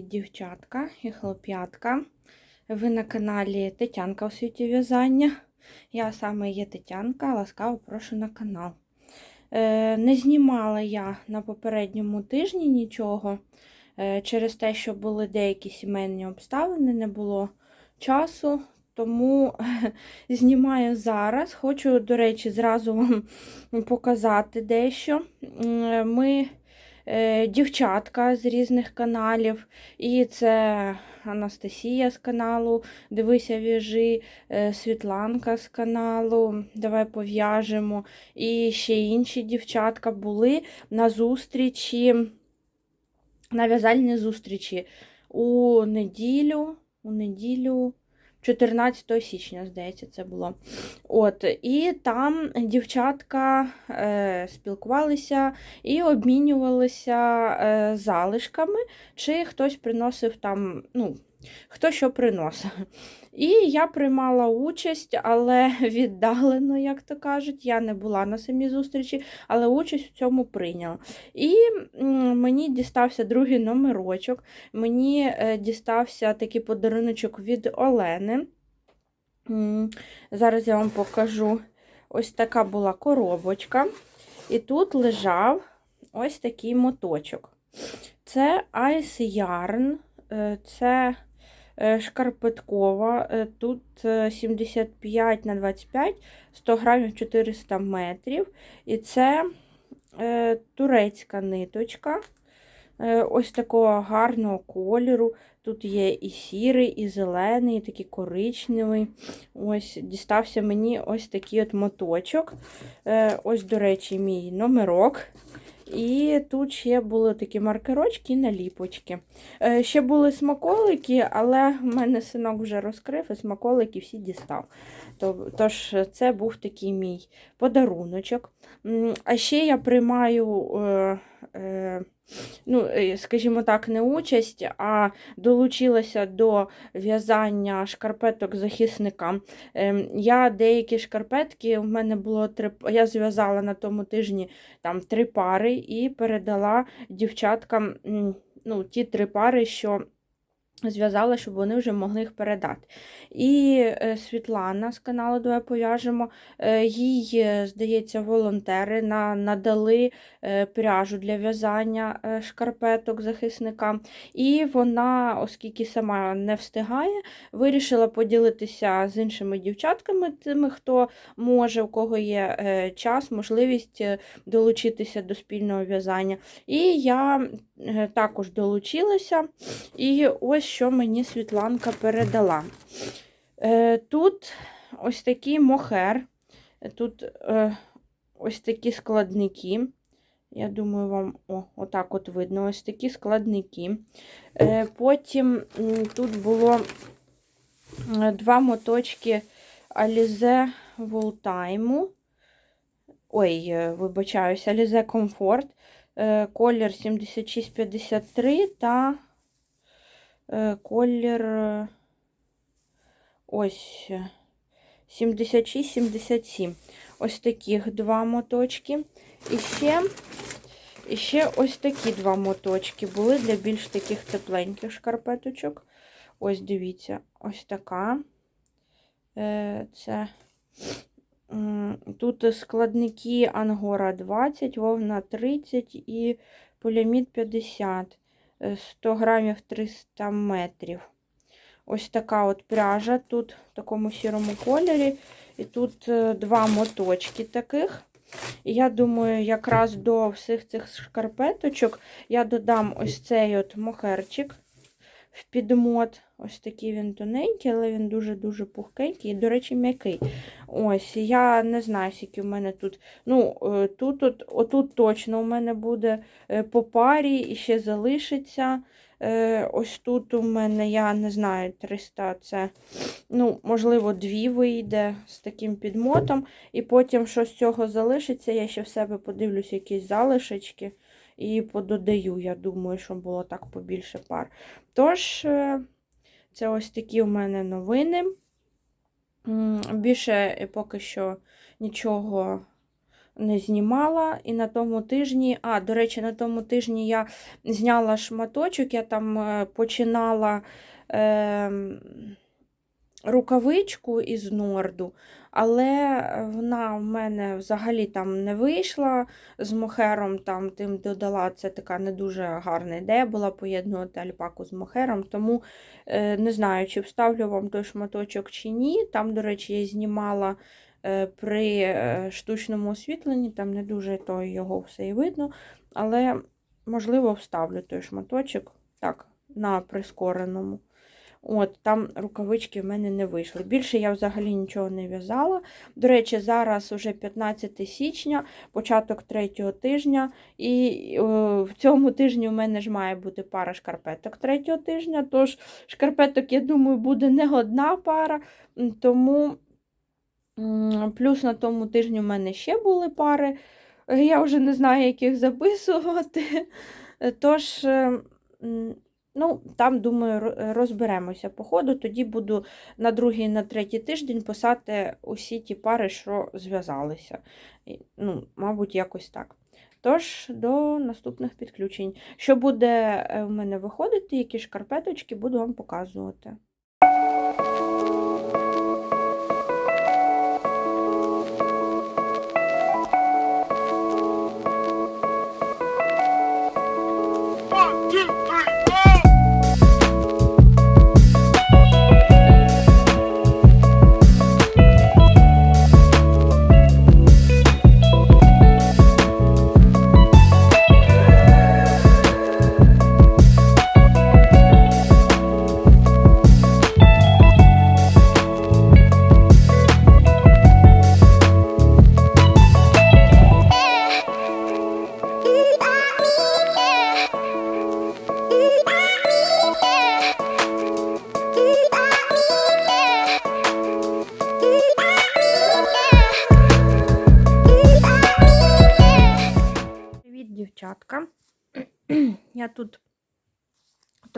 Дівчатка і хлоп'ятка. Ви на каналі Тетянка у світі в'язання. Я саме є Тетянка, ласкаво прошу на канал. Е, не знімала я на попередньому тижні нічого е, через те, що були деякі сімейні обставини, не було часу. Тому знімаю зараз. Хочу, до речі, зразу вам показати дещо. Ми дівчатка з різних каналів, і це Анастасія з каналу Дивися в'яжи, е, Світланка з каналу Давай пов'яжемо. І ще інші дівчатка були на зустрічі, на в'язальній зустрічі у неділю, у неділю. 14 січня, здається, це було. От, І там дівчатка е, спілкувалися і обмінювалися е, залишками, чи хтось приносив там, ну, хто що приносив. І я приймала участь, але віддалено, як то кажуть. Я не була на самій зустрічі, але участь в цьому прийняла. І мені дістався другий номерочок. Мені е, дістався такий подаруночок від Олени. Зараз я вам покажу. Ось така була коробочка. І тут лежав ось такий моточок. Це Ice Yarn, е, це шкарпеткова. е, Тут е, 75 на 25, 100 грамів 400 метрів. І це е, турецька ниточка. е, Ось такого гарного кольору. Тут є і сірий, і зелений, і такий коричневий. Ось дістався мені ось такий от моточок. Е, Ось, до речі, мій номерок. І тут ще були такі маркерочки і наліпочки. Е, Ще були смаколики, але в мене синок вже розкрив і смаколики всі дістав. То- Тож це був такий мій подаруночок. А ще я приймаю, е, е, ну, е, скажімо так, не участь, а долучилася до в'язання шкарпеток захисникам. Ем, Я деякі шкарпетки, в мене було три, я зв'язала на тому тижні там три пари і передала дівчаткам ну, ті три пари, що зв'язала, щоб вони вже могли їх передати. І е, Світлана з каналу Давай пов'яжемо. е, Їй, е, здається, волонтери надали пряжу для в'язання шкарпеток захисникам. І вона, оскільки сама не встигає, вирішила поділитися з іншими дівчатками, тими, хто може, у кого є час, можливість долучитися до спільного в'язання. І я також долучилася. І ось що мені Світланка передала. Е, Тут ось такий мохер, тут е, ось такі складники. Я думаю, вам о, отак от видно ось такі складники. Е, Потім тут було два моточки Alize Voltime. Ой, вибачаюсь, Alize Comfort. Колір 7653 та колір е, ось е, 76-77. Ось таких два моточки. І ще, і ще ось такі два моточки були для більш таких тепленьких шкарпеточок. Ось дивіться, ось така. Е, Це тут складники Ангора 20, вовна 30 і поліамід 50. Е, 100 грамів 300 метрів. Ось така от пряжа тут в такому сірому кольорі. І тут е, два моточки таких. І я думаю, якраз до всіх цих шкарпеточок я додам ось цей от мохерчик в підмот. Ось такий він тоненький, але він дуже-дуже пухкенький і, до речі, м'який. Ось, я не знаю, скільки в мене тут. Ну, е, тут, от, отут точно у мене буде е, по парі і ще залишиться. Е, Ось тут у мене, я не знаю, 300 це, ну, можливо, дві вийде з таким підмотом. І потім, що з цього залишиться, я ще в себе подивлюсь якісь залишечки і пододаю. Я думаю, що було так побільше пар. Тож, е, це ось такі у мене новини. Більше поки що нічого не знімала. І на тому тижні, а, до речі, на тому тижні я зняла шматочок, я там е, починала е, рукавичку із норду, але вона в мене взагалі там не вийшла з мохером, там тим додала це така не дуже гарна ідея була поєднувати альпаку з мохером, тому е, не знаю, чи вставлю вам той шматочок чи ні. Там, до речі, я знімала е, при е, штучному освітленні, там не дуже то його все і видно, але, можливо, вставлю той шматочок так, на прискореному. От, Там рукавички в мене не вийшли. Більше я взагалі нічого не в'язала. До речі, зараз уже 15 січня, початок третього тижня, і е, в цьому тижні у мене ж має бути пара шкарпеток третього тижня. Тож шкарпеток, я думаю, буде не одна пара. Тому плюс на тому тижні у мене ще були пари. Е, Я вже не знаю, яких записувати. Е, Тож. Ну, там, думаю, розберемося по ходу. Тоді буду на другий, на третій тиждень писати усі ті пари, що зв'язалися. Ну, мабуть, якось так. Тож, до наступних підключень. Що буде е, в мене виходити, які шкарпеточки, буду вам показувати.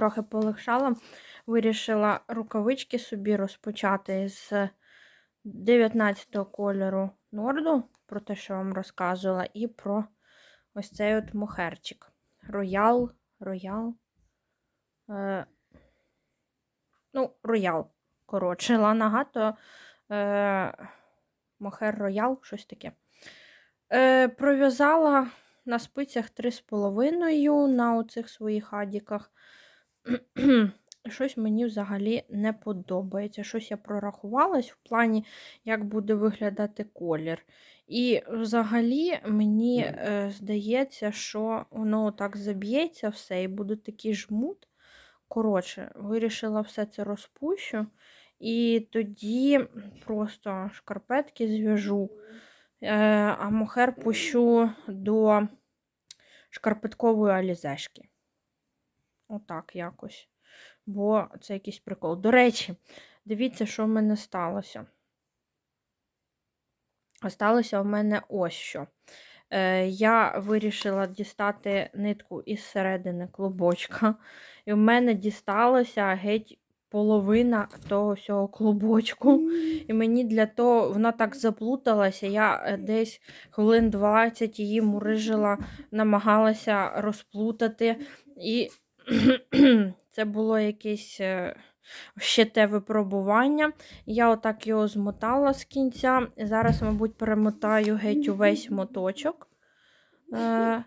Трохи полегшала. Вирішила рукавички собі розпочати з 19-го кольору Норду, про те, що вам розказувала, і про ось цей от мохерчик. Роял, роял. Е, ну, роял. Коротше, ланагато е, мохер роял, щось таке. Е, пров'язала на спицях 3,5 на оцих своїх адіках. Щось мені взагалі не подобається. Щось я прорахувалась в плані, як буде виглядати колір. І взагалі мені е, здається, що воно так заб'ється все і буде такий жмут. Коротше, вирішила все це розпущу. І тоді просто шкарпетки зв'яжу. Е, а мохер пущу до шкарпеткової алізешки. Отак якось. Бо це якийсь прикол. До речі, дивіться, що в мене сталося. Сталося в мене ось що. Е, я вирішила дістати нитку із середини клубочка. І в мене дісталося геть половина того всього клубочку. І мені для того вона так заплуталася. Я е, десь хвилин 20 її мурижила, намагалася розплутати. І це було якесь е, ще те випробування. Я отак його змотала з кінця. Зараз, мабуть, перемотаю геть увесь моточок. Е,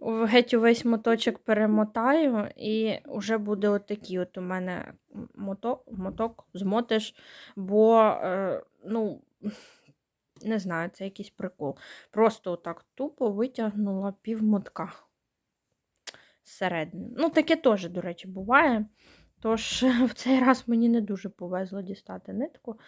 Геть увесь моточок перемотаю, і вже буде отакий от у мене мото, моток, змотиш, бо, е, ну, не знаю, це якийсь прикол. Просто отак тупо витягнула пів мотка зсередини. Ну, таке теж, до речі, буває. Тож в цей раз мені не дуже повезло дістати нитку.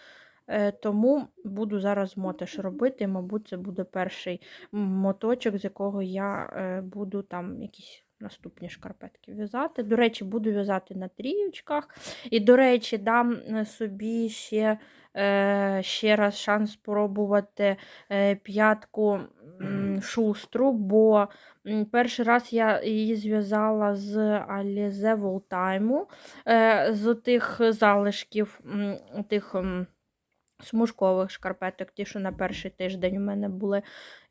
Е, Тому буду зараз мотиш робити. Мабуть, це буде перший моточок, з якого я е, буду там якісь наступні шкарпетки в'язати. До речі, буду в'язати на трієчках. І, до речі, дам е, собі ще, е, ще раз шанс спробувати е, п'ятку шустру, бо перший раз я її зв'язала з Alize е, з тих залишків, тих. смужкових шкарпеток, ті, що на перший тиждень у мене були.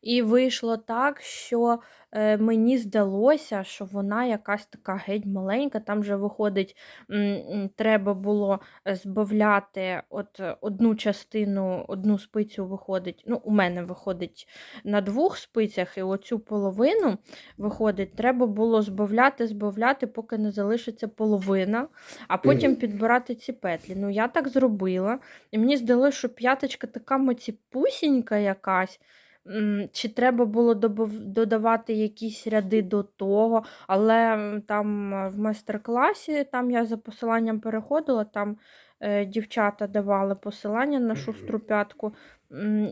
І вийшло так, що е, мені здалося, що вона якась така геть маленька. Там вже виходить, м, м, треба було збавляти от е, одну частину, одну спицю виходить. Ну, у мене виходить на двох спицях, і оцю половину виходить, треба було збавляти, збавляти, поки не залишиться половина, а потім підбирати ці петлі. Ну, я так зробила. І мені здалося, що п'яточка така моціпусінька якась. Чи треба було додавати якісь ряди до того, але там в майстер-класі, там я за посиланням переходила, там е, дівчата давали посилання на шустру п'ятку.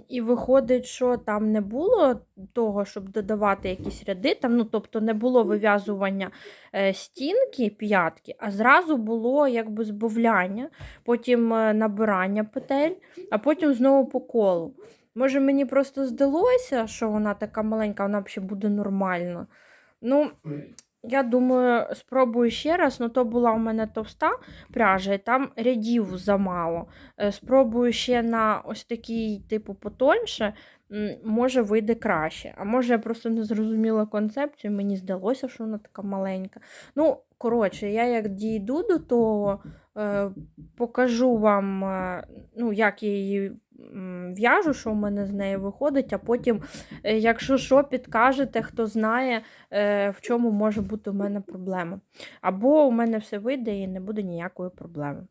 І виходить, що там не було того, щоб додавати якісь ряди, там, ну, тобто не було вив'язування е, стінки п'ятки, а зразу було якби збавляння, потім е, набирання петель, а потім знову по колу. Може, мені просто здалося, що вона така маленька, вона взагалі буде нормально. Ну, я думаю, спробую ще раз, ну то була у мене товста пряжа, і там рядів замало. Е, Спробую ще на ось такий, типу, потоньше, може вийде краще. А може, я просто не зрозуміла концепцію, мені здалося, що вона така маленька. Ну, коротше, я як дійду до того, е, покажу вам, е, ну, як я її в'яжу, що в мене з нею виходить, а потім, е, якщо що, підкажете, хто знає, е, в чому може бути у мене проблема. Або у мене все вийде і не буде ніякої проблеми.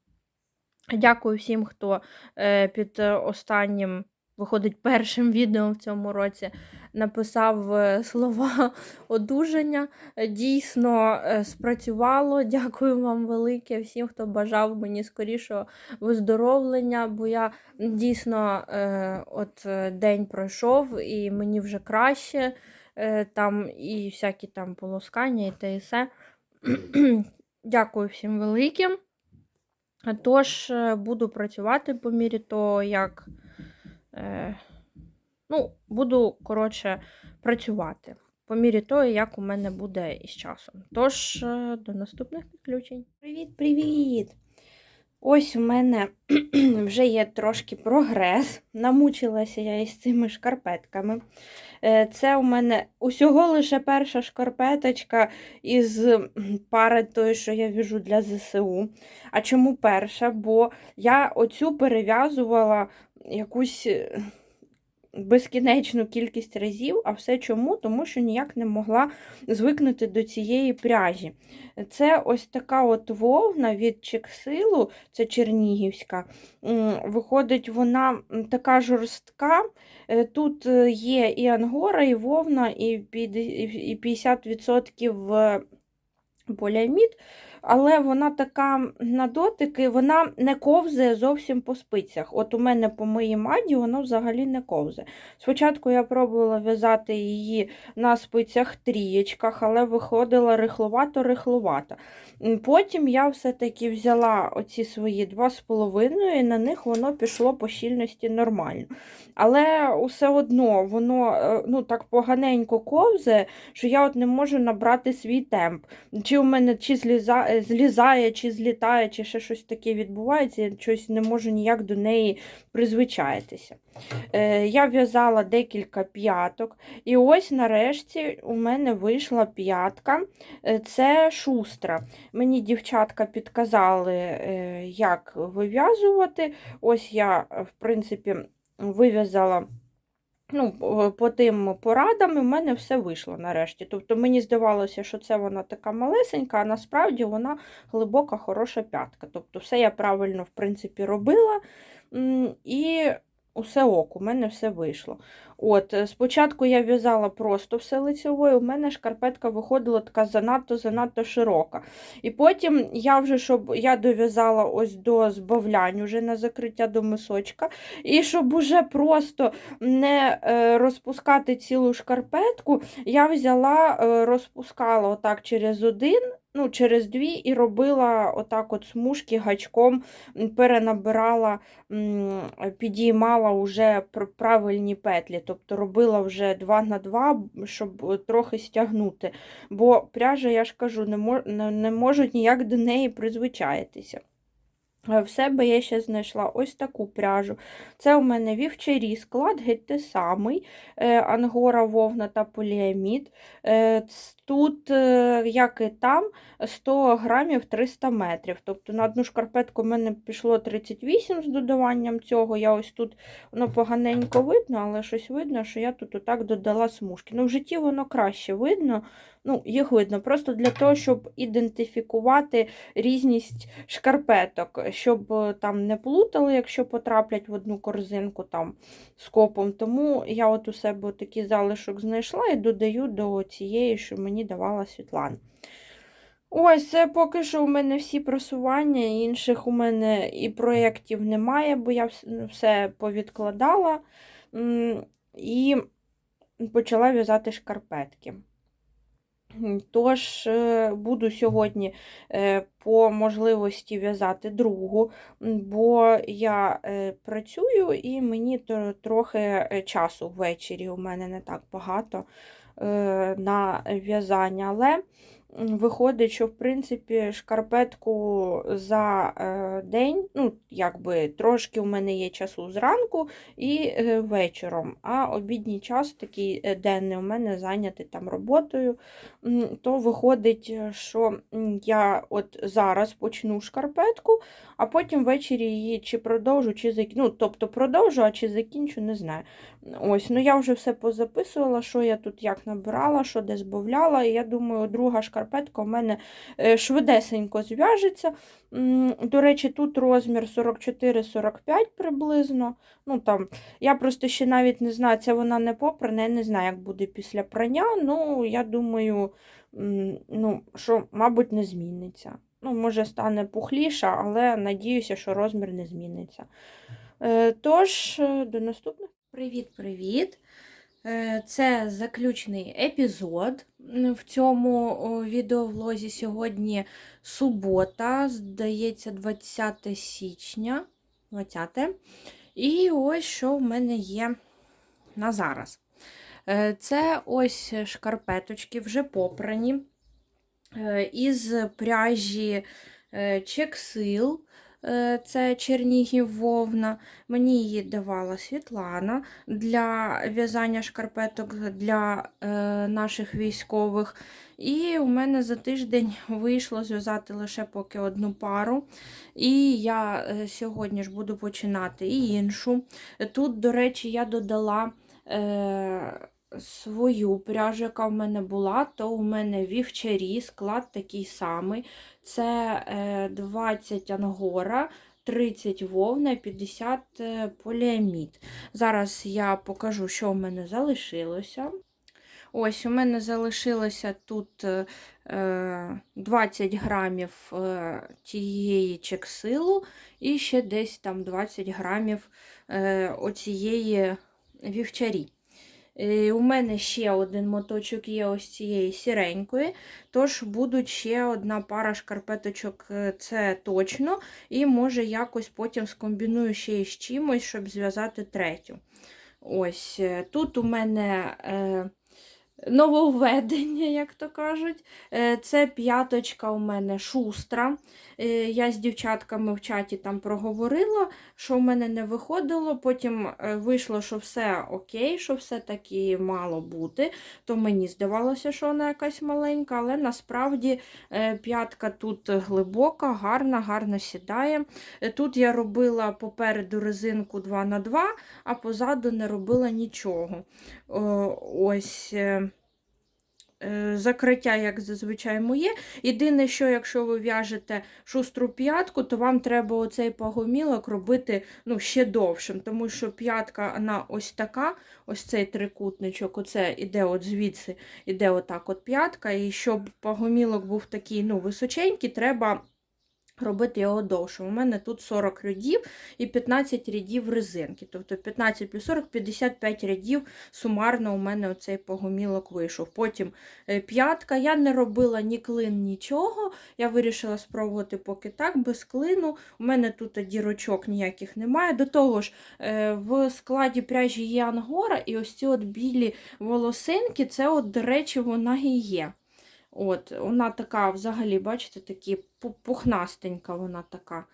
Дякую всім, хто е, під останнім, виходить, першим відео в цьому році написав е, слова одужання. Е, Дійсно е, спрацювало. Дякую вам велике всім, хто бажав мені скорішого виздоровлення, бо я дійсно от день пройшов і мені вже краще. Там і всякі там полоскання, і те і все. Дякую всім великим. Тож буду працювати по мірі того, як. Ну, буду, коротше, працювати. По мірі того, як у мене буде із часом. Тож, е, до наступних підключень. Привіт-привіт! Ось у мене вже є трошки прогрес. Намучилася я із цими шкарпетками. Е, Це у мене усього лише перша шкарпеточка із пари тої, що я в'яжу для ЗСУ. А чому перша? Бо я оцю перев'язувала якусь е, безкінечну кількість разів, а все чому? Тому що ніяк не могла звикнути до цієї пряжі. Це ось така от вовна від Чексилу, це Чернігівська. Виходить, вона така жорстка. Е, Тут е, є і ангора, і вовна, і 50% е, поліамід, але вона така на дотики, вона не ковзає зовсім по спицях. От у мене по моїй маді воно взагалі не ковзає. Спочатку я пробувала в'язати її на спицях трієчках, але виходила рихловато-рихловато. Потім я все-таки взяла оці свої 2,5 і на них воно пішло по щільності нормально. Але все одно воно е, ну, так поганенько ковзає, що я от не можу набрати свій темп. Чи у мене чи злізає, злізає, чи злітає, чи ще щось таке відбувається, я щось не можу ніяк до неї призвичаїтися. Е, я в'язала декілька п'яток, і ось нарешті у мене вийшла п'ятка. Е, Це шустра. Мені дівчатка підказали, е, як вив'язувати. Ось я, е, в принципі, вив'язала. Ну, по- тим порадам в мене все вийшло нарешті. Тобто мені здавалося, що це вона така малесенька, а насправді вона глибока, хороша п'ятка. Тобто все я правильно, в принципі, робила. І усе ок, у мене все вийшло. От, е, спочатку я в'язала просто все лицевою, у мене шкарпетка виходила така занадто-занадто широка. І потім я вже, щоб я дов'язала ось до збавлянь уже на закриття до мисочка, і щоб уже просто не е, розпускати цілу шкарпетку, я взяла, е, розпускала отак через один, ну, через дві, і робила отак от смужки гачком, перенабирала, підіймала вже правильні петлі, тобто робила вже 2 на 2, щоб трохи стягнути. Бо пряжа, я ж кажу, не можуть ніяк до неї призвичаїтися. В себе я ще знайшла ось таку пряжу. Це у мене вівчарі склад, геть той самий, е, ангора, вовна та поліамід. Е, Тут, е, як і там, 100 грамів 300 метрів. Тобто на одну шкарпетку в мене пішло 38 з додаванням цього. Я ось тут воно поганенько видно, але щось видно, що я тут отак додала смужки. Ну, в житті воно краще видно. Ну, їх видно. Просто для того, щоб ідентифікувати різність шкарпеток, щоб е, там не плутали, якщо потраплять в одну корзинку там з копом. Тому я от у себе такий залишок знайшла і додаю до цієї, що мені давала Світлана. Ось, це поки що у мене всі просування, інших у мене і проєктів немає, бо я все повідкладала і почала в'язати шкарпетки. Тож е, буду сьогодні е, по можливості в'язати другу, бо я е, працюю і мені трохи часу ввечері у мене не так багато на в'язання. Але виходить, що в принципі шкарпетку за е, день, ну, якби трошки у мене є часу зранку і е, вечором, а обідній час такий е, денний у мене зайнятий там роботою. То виходить, що я от зараз почну шкарпетку, а потім ввечері її чи продовжу, чи закінчу. Ну, тобто продовжу, а чи закінчу, не знаю. Ось, ну я вже все позаписувала, що я тут як набирала, що де збавляла. І я думаю, друга шкарпетка у мене е, швидесенько зв'яжеться. До речі, тут розмір 44-45 приблизно. Ну, там, я просто ще навіть не знаю, це вона не попрана, я не знаю, як буде після прання. Ну, я думаю, ну, що, мабуть, не зміниться. Ну, може, стане пухліша, але надіюся, що розмір не зміниться. Е, Тож, е, до наступних. Привіт-привіт! Це заключний епізод в цьому відеовлозі. Сьогодні субота, здається, 20 січня. 20. І ось що в мене є на зараз. Е, Це ось шкарпеточки вже попрані е, із пряжі е, чексил. Е, Це Чернігів вовна. Мені її давала Світлана для в'язання шкарпеток для е, наших військових. І у мене за тиждень вийшло зв'язати лише поки одну пару. І я е, сьогодні ж буду починати і іншу. Тут, до речі, я додала. Е, Свою пряжу, яка в мене була, то у мене вівчарі, склад такий самий. Це е, 20 ангора, 30 вовна, 50 е, поліамід. Зараз я покажу, що в мене залишилося. Ось, у мене залишилося тут е, е, 20 грамів е, тієї чексилу і ще десь там 20 грамів е, оцієї вівчарі. Е, У мене ще один моточок є ось цієї сіренької, тож будуть ще одна пара шкарпеточок, е, це точно. І може якось потім скомбіную ще із чимось, щоб зв'язати третю. Ось е, тут у мене нововведення, як то кажуть. Е, Це п'яточка у мене шустра. Е, Я з дівчатками в чаті там проговорила, що в мене не виходило. Потім е, вийшло, що все окей, що все таки мало бути. То мені здавалося, що вона якась маленька, але насправді п'ятка тут глибока, гарна, гарно сідає. Тут я робила попереду резинку 2х2, а позаду не робила нічого. Ось. Е, Закриття, як зазвичай, моє. Єдине, що якщо ви в'яжете шустру п'ятку, то вам треба оцей пагомілок робити ну, ще довшим, тому що п'ятка вона ось така, ось цей трикутничок, оце іде от звідси, іде отак от п'ятка, і щоб пагомілок був такий ну, височенький, треба робити його довше. У мене тут 40 рядів і 15 рядів резинки. Тобто 15 плюс 40, 55 рядів сумарно у мене оцей погомілок вийшов. Потім е, п'ятка. Я не робила ні клин, нічого. Я вирішила спробувати поки так, без клину. У мене тут дірочок ніяких немає. До того ж, е, в складі пряжі є ангора, і ось ці от білі волосинки, це, от, до речі, вона і є. От, Вона така, взагалі, бачите, такі пухнастенька вона така.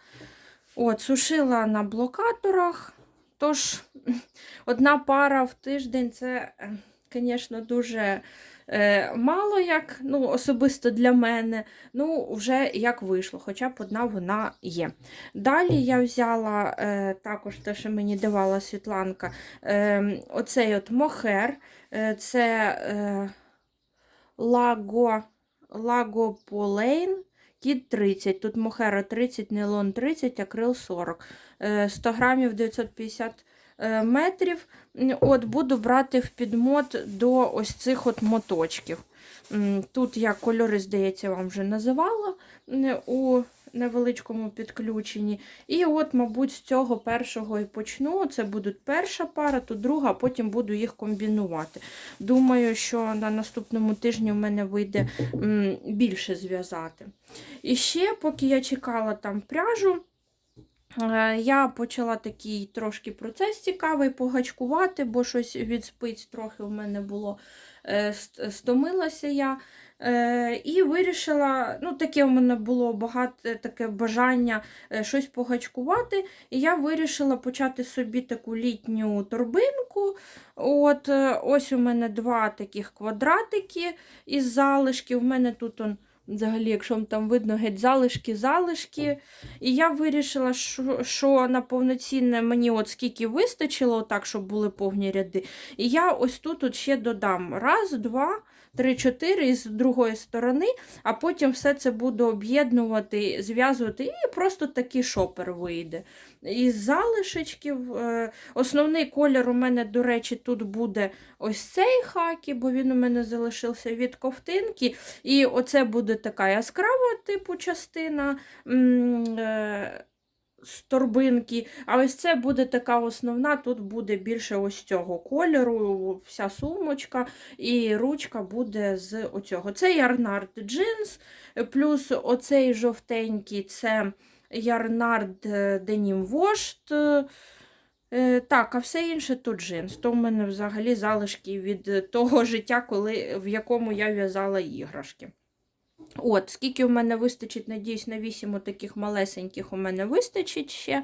От, сушила на блокаторах. Тож, одна пара в тиждень це, звісно, дуже е, мало, як, ну, особисто для мене. Ну, вже як вийшло, хоча б одна вона є. Далі я взяла е, також те, що мені давала Світланка, е, оцей от мохер. Е, це е, Лаго, Полейн, Кіт 30, тут мохера 30, нейлон 30, акрил 40. Е, 100 грамів 950 е, метрів. От Буду брати в підмот до ось цих от моточків. Тут я кольори, здається, вам вже називала у невеличкому підключенні. І от, мабуть, з цього першого і почну. Це буде перша пара, тут друга, а потім буду їх комбінувати. Думаю, що на наступному тижні в мене вийде більше зв'язати. І ще, поки я чекала там пряжу, е, я почала такий трошки процес цікавий погачкувати, бо щось від спиць трохи в мене було. е, Стомилася я. Е, І вирішила, ну таке в мене було багато таке бажання е, щось погачкувати. І я вирішила почати собі таку літню торбинку. От, е, Ось у мене два таких квадратики із залишків. У мене тут он, взагалі, якщо там видно, геть залишки, залишки. І я вирішила, що, що на повноцінне мені от скільки вистачило, так, щоб були повні ряди. І я ось тут от ще додам раз, два. Три, чотири і з другої сторони, а потім все це буду об'єднувати, зв'язувати, і просто такий шопер вийде. Із залишечків. е, Основний колір у мене, до речі, тут буде ось цей хакі, бо він у мене залишився від ковтинки. І оце буде така яскрава типу частина. З торбинки, а ось це буде така основна, тут буде більше ось цього кольору, вся сумочка, і ручка буде з оцього. Це Ярнард джинс, плюс оцей жовтенький це Ярнард Денім Вошт. Е, Так, а все інше тут джинс. То в мене взагалі залишки від того життя, коли, в якому я в'язала іграшки. От, скільки у мене вистачить, надіюсь, на 8 таких малесеньких у мене вистачить ще.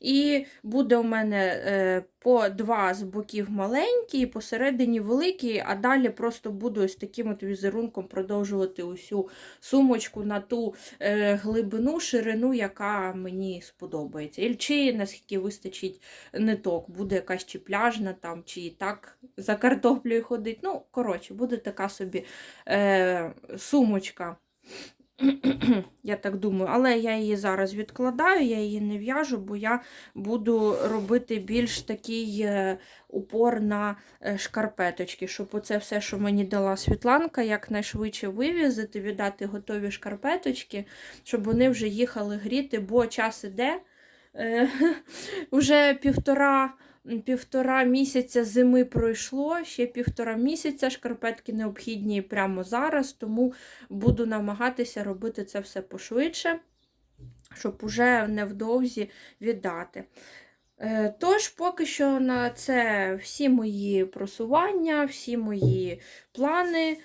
І буде у мене е, по два з боків маленькі, посередині великі, а далі просто буду ось таким от візерунком продовжувати усю сумочку на ту е, глибину, ширину, яка мені сподобається. І Чи наскільки вистачить ниток, буде якась чи пляжна, там, чи і так за картоплею ходить. Ну, коротше, буде така собі е, сумочка. Я так думаю, але я її зараз відкладаю, я її не в'яжу, бо я буду робити більш такий е, упор на е, шкарпеточки, щоб оце все, що мені дала Світланка, якнайшвидше вивізити, віддати готові шкарпеточки, щоб вони вже їхали гріти, бо час іде. Е, Вже півтора півтора місяця зими пройшло, ще півтора місяця шкарпетки необхідні прямо зараз, тому буду намагатися робити це все пошвидше, щоб уже невдовзі віддати. Е, Тож, поки що на це всі мої просування, всі мої плани.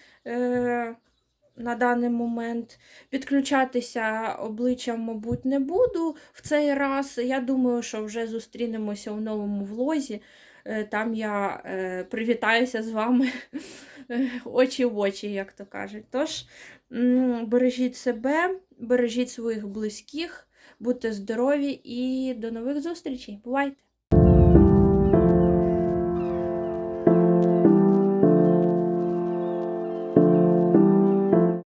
На даний момент підключатися обличчям, мабуть, не буду в цей раз. Я думаю, що вже зустрінемося у новому влозі. Е, Там я е, привітаюся з вами очі в очі, як то кажуть. Тож, бережіть себе, бережіть своїх близьких, будьте здорові і до нових зустрічей. Бувайте!